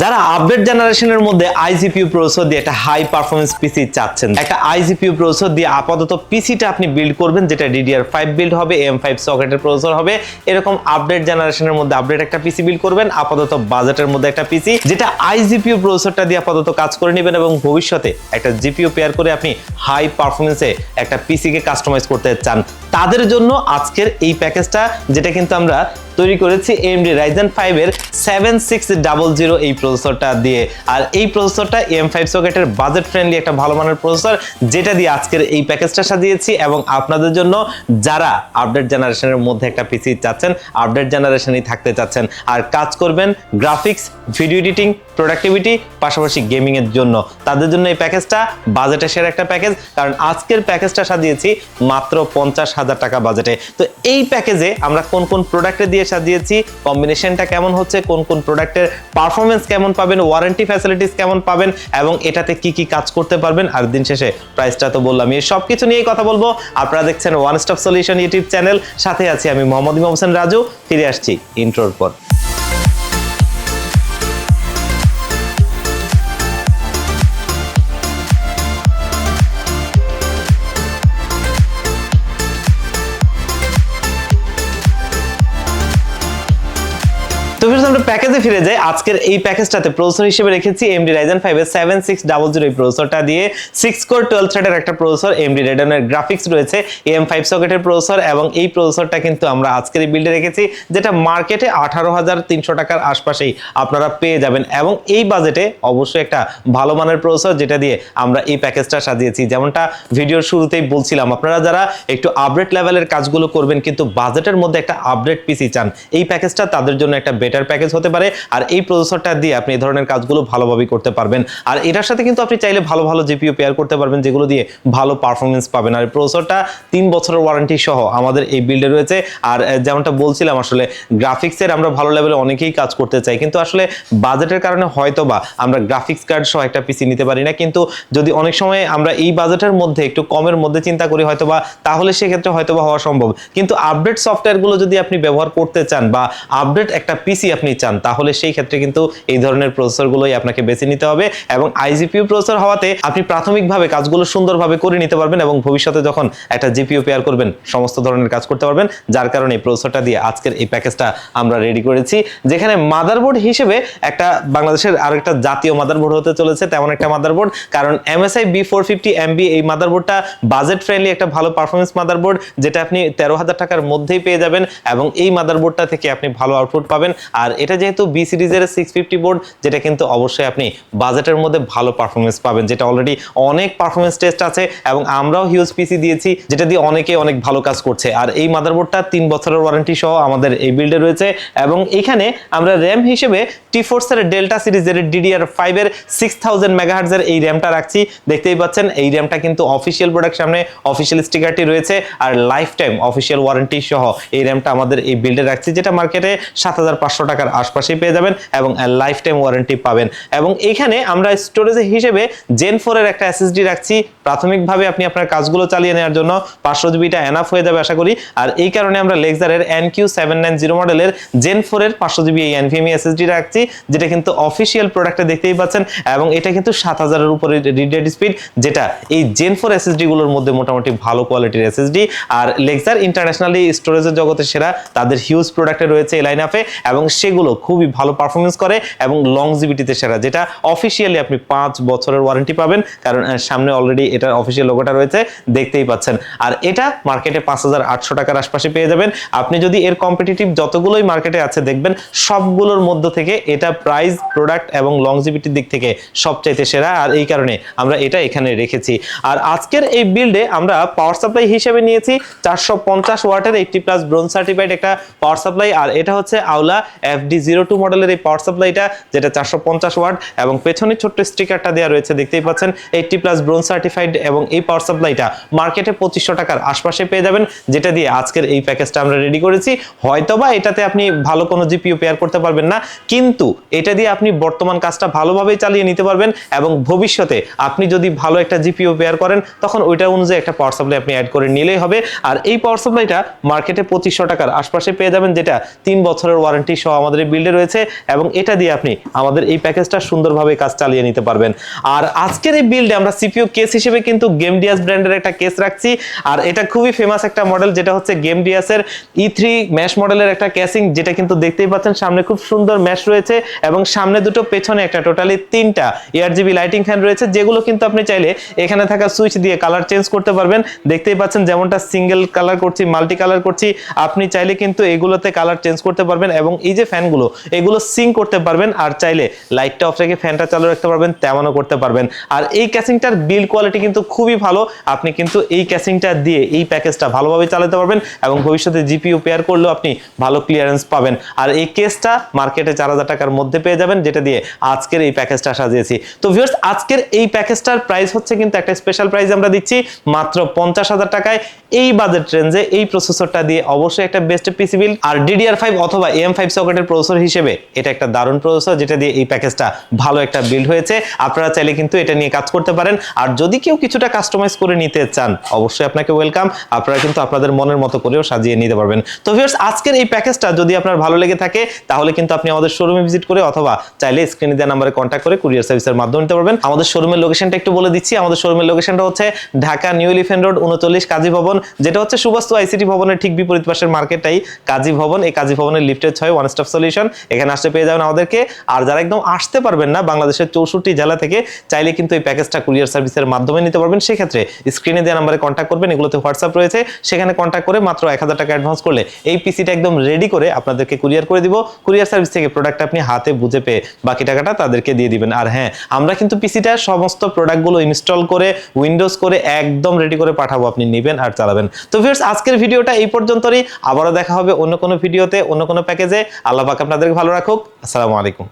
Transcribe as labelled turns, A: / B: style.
A: যারা আপডেট জেনারেশনের মধ্যে আইজিপিউ প্রসেসর দিয়ে একটা হাই পারফরমেন্স পিসি চাচ্ছেন, একটা আইজিপিউ প্রসেসর দিয়ে আপাতত পিসিটা আপনি বিল্ড করবেন, যেটা ডিডিআর ফাইভ বিল্ড হবে এম ফাইভ সকেটের প্রসেসর হবে, এরকম আপডেট জেনারেশনের মধ্যে আপডেট একটা পিসি বিল্ড করবেন, আপাতত বাজেটের মধ্যে একটা পিসি যেটা আইজিপিউ প্রসেসরটা দিয়ে আপাতত কাজ করে নেবেন এবং ভবিষ্যতে একটা জিপিও পেয়ার করে আপনি হাই পারফরমেন্সে একটা পিসিকে কাস্টমাইজ করতে চান। তাদের জন্য আজকের এই প্যাকেজটা, যেটা কিন্তু আমরা তৈরি করেছি Ryzen 5 এর সেভেন সিক্স ডাবল জিরো এই প্রসেসরটা দিয়ে। আর এই প্রসেসরটা এম ফাইভ সকেটের বাজেট ফ্রেন্ডলি একটা ভালো মানের প্রসেসর যেটা দিয়ে আজকের এই প্যাকেজটা সাজিয়েছি এবং আপনাদের জন্য যারা আপডেট জেনারেশনের মধ্যে একটা পিসি চাচ্ছেন আপডেট জেনারেশনই থাকতে চাচ্ছেন, আর কাজ করবেন গ্রাফিক্স ভিডিও এডিটিং প্রোডাক্টিভিটি পাশাপাশি গেমিং এর জন্য। তাদের জন্য এই প্যাকেজটা বাজেটে সেরা একটা প্যাকেজ, কারণ আজকের প্যাকেজটা সাজিয়েছি মাত্র পঞ্চাশ হাজার টাকা বাজেটে তো এই প্যাকেজে আমরা কোন কোন প্রোডাক্টে দিয়ে সাজিয়েছি কম্বিনেশনটা কেমন হচ্ছে, কোন কোন প্রোডাক্টের পারফরমেন্স কেমন পাবেন ওয়ারেন্টি ফ্যাসিলিটিস কেমন পাবেন, এবং এটাতে কি কি কাজ করতে পারবেন, আর দিন শেষে প্রাইসটা তো বললাম। এই সব কিছু নিয়েই কথা বলব। আপনারা দেখছেন one stop solution YouTube channel সাথে আছি আমি মোহাম্মদ ইমাম হোসেন রাজু। ফিরে আসছি ইন্ট্রোর পর। প্যাকেজে ফিরে যাই আজকের এই প্যাকেজটাতে প্রসেসর হিসেবে রেখেছি AMD Ryzen 5 এর 7600 এই প্রসেসরটা দিয়ে 6 কোর 12 থ্রেডের একটা প্রসেসর AMD Radeon এর গ্রাফিক্স রয়েছে AM5 সকেটের প্রসেসর এবং এই প্রসেসরটা কিন্তু আমরা আজকের বিল্ডে রেখেছি, যেটা মার্কেটে 18300 টাকার আশপাশেই আপনারা পেয়ে যাবেন এবং এই বাজেটে অবশ্যই একটা ভালো মানের প্রসেসর যেটা দিয়ে আমরা এই প্যাকেজটা সাজিয়েছি। যেমনটা ভিডিওর শুরুতেই বলছিলাম, আপনারা যারা একটু আপডেট লেভেলের কাজগুলো করবেন কিন্তু বাজেটের মধ্যে একটা আপডেট পিসি চান, এই প্যাকেজটা তাদের জন্য একটা বেটার প্যাকেজ হতে পারে। আর এই প্রসেসরটা দিয়ে আপনি এই ধরনের কাজগুলো ভালোভাবে করতে পারবেন। আর এটার সাথে কিন্তু আপনি চাইলে ভালো ভালো জিপিও পেয়ার করতে পারবেন, যেগুলো দিয়ে ভালো পারফরমেন্স পাবেন। আর প্রসেসরটা তিন বছরের ওয়ারেন্টি সহ আমাদের এই বিল্ডে রয়েছে। আর যেমনটা বলছিলাম, আসলে গ্রাফিক্সের আমরা ভালো লেভেলে অনেকেই কাজ করতে চাই। কিন্তু আসলে বাজেটের কারণে হয়তো বা আমরা গ্রাফিক্স কার্ড সহ একটা পিসি নিতে পারি না। কিন্তু যদি অনেক সময় আমরা এই বাজেটের মধ্যে, একটু কমের মধ্যে চিন্তা করি হয়তো বা তাহলে সেক্ষেত্রে হয়তো বা হওয়া সম্ভব। কিন্তু আপডেট সফটওয়্যারগুলো যদি আপনি ব্যবহার করতে চান বা আপডেট একটা পিসি আপনি চান, তাহলে সেই ক্ষেত্রে কিন্তু এই ধরনের প্রসেসরগুলোই আপনাকে বেছে নিতে হবে এবং আইজিপিউ প্রসেসর হওয়াতে আপনি প্রাথমিকভাবে কাজগুলো সুন্দরভাবে করে নিতে পারবেন এবং ভবিষ্যতে যখন একটা জিপিও পেয়ার করবেন, সমস্ত ধরনের কাজ করতে পারবেন, যার কারণে প্রসেসরটা দিয়ে আজকের এই প্যাকেজটা আমরা রেডি করেছি, যেখানে মাদারবোর্ড হিসেবে একটা বাংলাদেশের আরেকটা জাতীয় মাদারবোর্ড হতে চলেছে, তেমন একটা মাদারবোর্ড কারণ MSI B four fifty MB এই মাদারবোর্ডটা বাজেট ফ্রেন্ডলি একটা ভালো পারফরমেন্স মাদারবোর্ড যেটা আপনি তেরো হাজার টাকার মধ্যেই পেয়ে যাবেন এবং এই মাদারবোর্ডটা থেকে আপনি ভালো আউটপুট পাবেন, আর এটা যেহেতু বি সিরিজের সিক্স ফিফটি বোর্ড যেটা কিন্তু অবশ্যই আপনি বাজেটের মধ্যে ভালো পারফরমেন্স পাবেন, যেটা অলরেডি অনেক পারফরমেন্স টেস্ট আছে এবং আমরাও হিউজ পিসি দিয়েছি, যেটা দিয়ে অনেকে অনেক ভালো কাজ করছে। আর এই মাদারবোর্ডটা তিন বছরের ওয়ারেন্টি সহ আমাদের এই বিল্ডে রয়েছে এবং এখানে আমরা র্যাম হিসেবে টি ফোর্সের ডেল্টা সিরিজের ডিডিআর ফাইভের সিক্স থাউজেন্ড মেগাহার্জের এই র্যামটা রাখছি। দেখতেই পাচ্ছেন, এই র্যামটা কিন্তু অফিসিয়াল প্রোডাক্ট সামনে অফিসিয়াল স্টিকারটি রয়েছে আর লাইফ টাইম অফিসিয়াল ওয়ারেন্টি সহ এই র্যামটা আমাদের এই বিল্ডে রাখছি, যেটা মার্কেটে সাত হাজার পাঁচশো টাকার আশপাশেই পেয়ে যাবেন এবং লাইফ টাইম ওয়ারেন্টি পাবেন। এবং এখানে আমরা স্টোরেজ হিসেবে জেন ফোরের একটা এসএসডি রাখছি। প্রাথমিকভাবে আপনি আপনার কাজগুলো চালিয়ে নেওয়ার জন্য পাঁচশো জিবিটা এনাফ হয়ে যাবে আশা করি। আর এই কারণে আমরা লেক্সারের N Q seven nine zero মডেলের জেন ফোরের পাঁচশো জিবি এই এনভিএমই এসএসডি রাখছি, যেটা কিন্তু অফিসিয়াল প্রোডাক্টে দেখতেই পাচ্ছেন এবং এটা কিন্তু সাত হাজারের উপরে রিডেড স্পিড যেটা এই জেন ফোর এসএসডি গুলোর মধ্যে মোটামুটি ভালো কোয়ালিটির এসএসডি আর লেক্সার ইন্টারন্যাশনালি স্টোরেজের জগতে সেরা, তাদের হিউজ প্রোডাক্টে রয়েছে এই লাইন আপে এবং সেগুলো খুবই ভালো পারফরমেন্স করে এবং লংজিভিটিতে সেরা, যেটা অফিসিয়ালি আপনি পাঁচ বছরের ওয়ারেন্টি পাবেন, কারণ সামনে অলরেডি এটার অফিসিয়াল লোগোটা রয়েছে, দেখতেই পাচ্ছেন। আর এটা মার্কেটে পাঁচ হাজার আটশো টাকার আশপাশে পেয়ে যাবেন। আপনি যদি এর কম্পিটিটিভ যতগুলোই মার্কেটে আছে, দেখবেন সবগুলোর মধ্য থেকে এটা প্রাইস প্রোডাক্ট এবং লংজিভিটির দিক থেকে সবচাইতে সেরা। আর এই কারণে আমরা এটা এখানে রেখেছি। আর আজকের এই বিল্ডে আমরা পাওয়ার সাপ্লাই হিসেবে নিয়েছি, চারশো পঞ্চাশ ওয়াটের এইটটি প্লাস ব্রোন সার্টিফাইড একটা পাওয়ার সাপ্লাই আর এটা হচ্ছে আওলা এফডি টু মডেলের এই পাওয়ার সাপ্লাইটা যেটা চারশো পঞ্চাশ ওয়াট এবং পেছনে ছোট্ট স্টিকারটা দেওয়া রয়েছে, দেখতেই পাচ্ছেন এইটটি প্লাস ব্রোন সার্টিফাইড এবং এই পাওয়ার সাপ্লাইটা মার্কেটে পঁচিশশো টাকার আশপাশে পেয়ে যাবেন, যেটা দিয়ে আজকের এই প্যাকেজটা আমরা রেডি করেছি। হয়তোবা এটাতে আপনি ভালো কোনো জিপিও পেয়ার করতে পারবেন না, কিন্তু এটা দিয়ে আপনি বর্তমান কাজটা ভালোভাবেই চালিয়ে নিতে পারবেন, এবং ভবিষ্যতে আপনি যদি ভালো একটা জিপিও পেয়ার করেন, তখন ওইটা অনুযায়ী একটা পাওয়ার সাপ্লাই আপনি অ্যাড করে নিলেই হবে। আর এই পাওয়ার সাপ্লাইটা মার্কেটে পঁচিশশো টাকার আশপাশে পেয়ে যাবেন, যেটা তিন বছরের ওয়ারেন্টি সহ আমাদের বিল্ড রয়েছে এবং এটা দিয়ে আপনি আমাদের এই প্যাকেজটা সুন্দরভাবে কাজ চালিয়ে নিতে পারবেন। আর আজকের এই বিল্ডে আমরা সিপিও কেস হিসেবে কিন্তু গেম ডিয়াস ব্র্যান্ডের একটা কেস রাখছি। আর এটা খুবই ফেমাস একটা মডেল যেটা হচ্ছে গেম ডিয়াসের ই থ্রি ম্যাশ মডেলের একটা ক্যাসিং যেটা কিন্তু দেখতেই পাচ্ছেন সামনে খুব সুন্দর ম্যাশ রয়েছে এবং সামনে দুটো পেছনে একটা টোটালি তিনটা এআরজিবি লাইটিং ফ্যান রয়েছে, যেগুলো কিন্তু আপনি চাইলে এখানে থাকা সুইচ দিয়ে কালার চেঞ্জ করতে পারবেন। দেখতেই পাচ্ছেন যেমনটা সিঙ্গেল কালার করছি মাল্টি কালার করছি, আপনি চাইলে কিন্তু এগুলোতে কালার চেঞ্জ করতে পারবেন এবং এই যে ফ্যানগুলো এগুলো সিং করতে পারবেন আর চাইলে লাইটটা অফ রেখে ফ্যানটা চালু রাখতে পারবেন, তেমনও করতে পারবেন। আর এই ক্যাসিংটার বিল কোয়ালিটি কিন্তু খুবই ভালো। আপনি কিন্তু এই ক্যাসিংটা দিয়ে এই প্যাকেজটা ভালোভাবে চালাতে পারবেন এবং ভবিষ্যতে জিপিইউ পেয়ার করলেও আপনি ভালো ক্লিয়ারেন্স পাবেন। আর এই কেসটা মার্কেটে চার হাজার টাকার মধ্যে পেয়ে যাবেন, যেটা দিয়ে আজকের এই প্যাকেজটা সাজিয়েছি তো ভিউয়ার্স আজকের এই প্যাকেজটার প্রাইস হচ্ছে কিন্তু একটা স্পেশাল প্রাইস আমরা দিচ্ছি, মাত্র পঞ্চাশ হাজার টাকায়। এই বাজেট রেঞ্জে এই প্রসেসরটা দিয়ে অবশ্যই একটা বেস্ট পিসি বিল আর ডিডিআর ফাইভ অথবা এম ফাইভ সকেটের প্রসেসর হিসেবে এটা একটা দারুণ প্রসেসর, যেটা দিয়ে এই প্যাকেজটা ভালো একটা বিল্ড হয়েছে। আপনারা চাইলে কিন্তু এটা নিয়ে কাজ করতে পারেন। আর যদি কেউ কিছুটা কাস্টমাইজ করে নিতে চান, অবশ্যই আপনাকে ওয়েলকাম আপনারা কিন্তু আপনাদের মনের মতো করেও সাজিয়ে নিতে পারবেন। তো ভিউয়ার্স আজকের এই প্যাকেজটা যদি আপনার ভালো লেগে থাকে, তাহলে কিন্তু আপনি আমাদের শোরুমে ভিজিট করে অথবা চাইলে স্ক্রিনে দেওয়া নাম্বারে কন্ট্যাক্ট করে কুরিয়ার সার্ভিসের মাধ্যমে নিতে পারবেন। আমাদের শোরুমের লোকেশনটা একটু বলে দিচ্ছি। আমাদের শোরুমের লোকেশনটা হচ্ছে ঢাকা নিউ এলিফেন্ট রোড, উনচল্লিশ কাজী ভবন, যেটা হচ্ছে সুবাস্তু আইসিটি ভবনের ঠিক বিপরীত পাশের মার্কেটটাই কাজী ভবন। এই কাজী ভবনের লিফটের ছয় ওয়ান স্টপ সলিউশন এখানে আসতে পেয়ে যাবেন আমাদেরকে। আর যারা একদম আসতে পারবেন না বাংলাদেশের চৌষট্টি জেলা থেকে, চাইলে কিন্তু এই প্যাকেজটা কুরিয়ার সার্ভিসের মাধ্যমে নিতে পারবেন। সেক্ষেত্রে স্ক্রিনে দেওয়া নাম্বারে কন্ট্যাক্ট করবেন, এগুলোতে হোয়াটসঅ্যাপ রয়েছে। সেখানে কন্ট্যাক্ট করে মাত্র এক হাজার টাকা অ্যাডভান্স করলে এই পিসিটা একদম রেডি করে আপনাদেরকে কুরিয়ার করে দিব। কুরিয়ার সার্ভিস থেকে প্রোডাক্ট আপনি হাতে বুঝে পেয়ে বাকি টাকাটা তাদেরকে দিয়ে দিবেন। আর হ্যাঁ আমরা কিন্তু পিসিটার সমস্ত প্রোডাক্টগুলো ইনস্টল করে উইন্ডোজ করে একদম রেডি করে পাঠাবো, আপনি নেবেন আর চালাবেন। তো ভিউয়ার্স আজকের ভিডিওটা এই পর্যন্তই আবারও দেখা হবে অন্য কোনো ভিডিওতে অন্য কোনো প্যাকেজে আল্লাহ পাক আপনাদেরকে ভালো রাখুক। আসসালামু আলাইকুম।